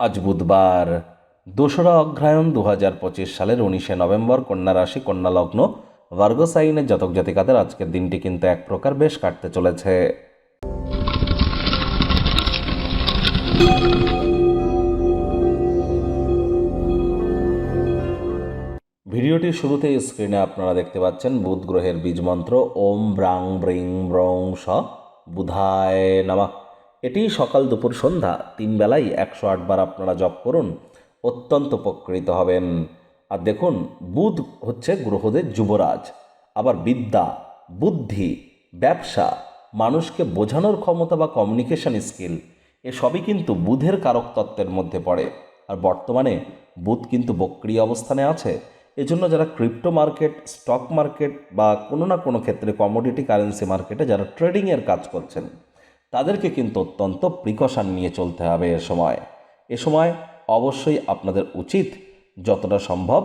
আজ বুধবার, দোসরা অগ্রহায়ণ দু হাজার পঁচিশ সালের উনিশে নভেম্বর, কন্যা রাশি, কন্যা লগ্ন, ভার্গ সাইনের জাতক জাতিকাদের আজকের দিনটি কিন্তু এক প্রকার বেশ কাটতে চলেছে। ভিডিওটির শুরুতে স্ক্রিনে আপনারা দেখতে পাচ্ছেন বুধ গ্রহের বীজ মন্ত্র, ওম ব্রাং ব্রিং ব্রং স বুধায় নামা। এটি সকাল দুপুর সন্ধ্যা, তিন বেলায় একশো আটবার আপনারা জপ করুন, অত্যন্ত উপকৃত হবেন। আর দেখুন, বুধ হচ্ছে গ্রহদের যুবরাজ। আবার বিদ্যা, বুদ্ধি, ব্যবসা, মানুষকে বোঝানোর ক্ষমতা বা কমিউনিকেশন স্কিল এসবই কিন্তু বুধের কারক তত্ত্বের মধ্যে পড়ে। আর বর্তমানে বুধ কিন্তু বক্রিয় অবস্থানে আছে। এজন্য যারা ক্রিপ্টো মার্কেট স্টক মার্কেট বা কোনো না কোনো ক্ষেত্রে কমোডিটি কারেন্সি মার্কেটে যারা ট্রেডিংয়ের কাজ করছেন তাদেরকে কিন্তু অত্যন্ত প্রিকশন নিয়ে চলতে হবে এ সময়। এ সময় অবশ্যই আপনাদের উচিত যতটা সম্ভব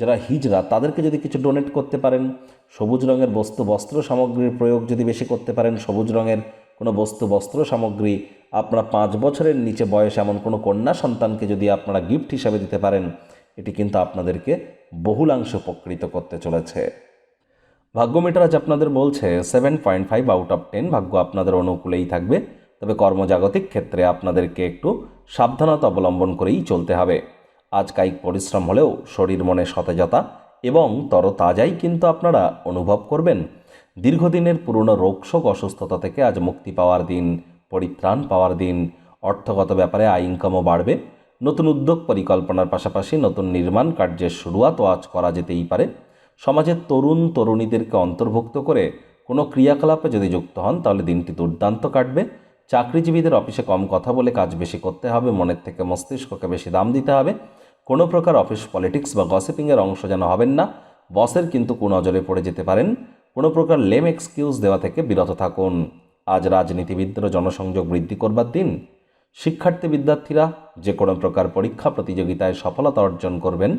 যারা হিজরা তাদেরকে যদি কিছু ডোনেট করতে পারেন, সবুজ রঙের বস্তু, বস্ত্র সামগ্রীর প্রয়োগ যদি বেশি করতে পারেন, সবুজ রঙের কোনো বস্তু, বস্ত্র সামগ্রী, আপনারা পাঁচ বছরের নিচে বয়স এমন কোনো কন্যা সন্তানকে যদি আপনারা গিফট হিসাবে দিতে পারেন, এটি কিন্তু আপনাদেরকে বহুলাংশ উপকৃত করতে চলেছে। ভাগ্যমিটার আজ আপনাদের বলছে seven point five out of ten ভাগ্য আপনাদের অনুকূলেই থাকবে। তবে কর্মজাগতিক ক্ষেত্রে আপনাদেরকে একটু সাবধানতা অবলম্বন করেই চলতে হবে। আজ কায়িক পরিশ্রম হলেও শরীর মনে সতেজতা এবং তরতাজাই কিন্তু আপনারা অনুভব করবেন। দীর্ঘদিনের পুরনো রোগশোক অসুস্থতা থেকে আজ মুক্তি পাওয়ার দিন, পরিত্রাণ পাওয়ার দিন, অর্থগত ব্যাপারে আয় ইনকামও বাড়বে। নতুন উদ্যোগ পরিকল্পনার পাশাপাশি নতুন নির্মাণ কার্যের শুরুয়াতও আজ করা যেতেই পারে। সমাজের তরুণ তরুণীদেরকে অন্তর্ভুক্ত করে কোনো ক্রিয়াকলাপে যদি যুক্ত হন, তাহলে দিনটি দুর্দান্ত কাটবে। চাকরিজীবীদের অফিসে কম কথা বলে কাজ বেশি করতে হবে, মনের থেকে মস্তিষ্ককে বেশি দাম দিতে হবে। কোনো প্রকার অফিস পলিটিক্স বা গসিপিংয়ের অংশ যেন হবেন না। বসের কিন্তু কুনজরে পড়ে যেতে পারেন। কোনো প্রকার লেম এক্সকিউজ দেওয়া থেকে বিরত থাকুন। আজ রাজনীতিবিদদেরও জনসংযোগ বৃদ্ধি করবার দিন। শিক্ষার্থী বিদ্যার্থীরা যে কোনো প্রকার পরীক্ষা প্রতিযোগিতায় সফলতা অর্জন করবেন।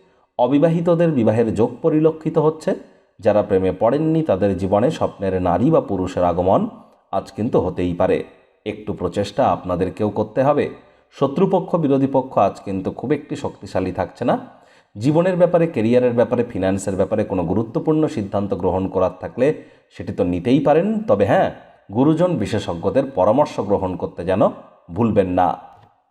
অবিবাহিতদের বিবাহের যোগ পরিলক্ষিত হচ্ছে। যারা প্রেমে পড়েননি, তাদের জীবনে স্বপ্নের নারী বা পুরুষের আগমন আজ কিন্তু হতেই পারে। একটু প্রচেষ্টা আপনাদেরকেও করতে হবে। শত্রুপক্ষ, বিরোধী পক্ষ আজ কিন্তু খুব একটি শক্তিশালী থাকছে না। জীবনের ব্যাপারে কেরিয়ারের ব্যাপারে, ফিনান্সের ব্যাপারে কোনো গুরুত্বপূর্ণ সিদ্ধান্ত গ্রহণ করার থাকলে সেটি তো নিতেই পারেন। তবে হ্যাঁ গুরুজন বিশেষজ্ঞদের পরামর্শ গ্রহণ করতে যেন ভুলবেন না।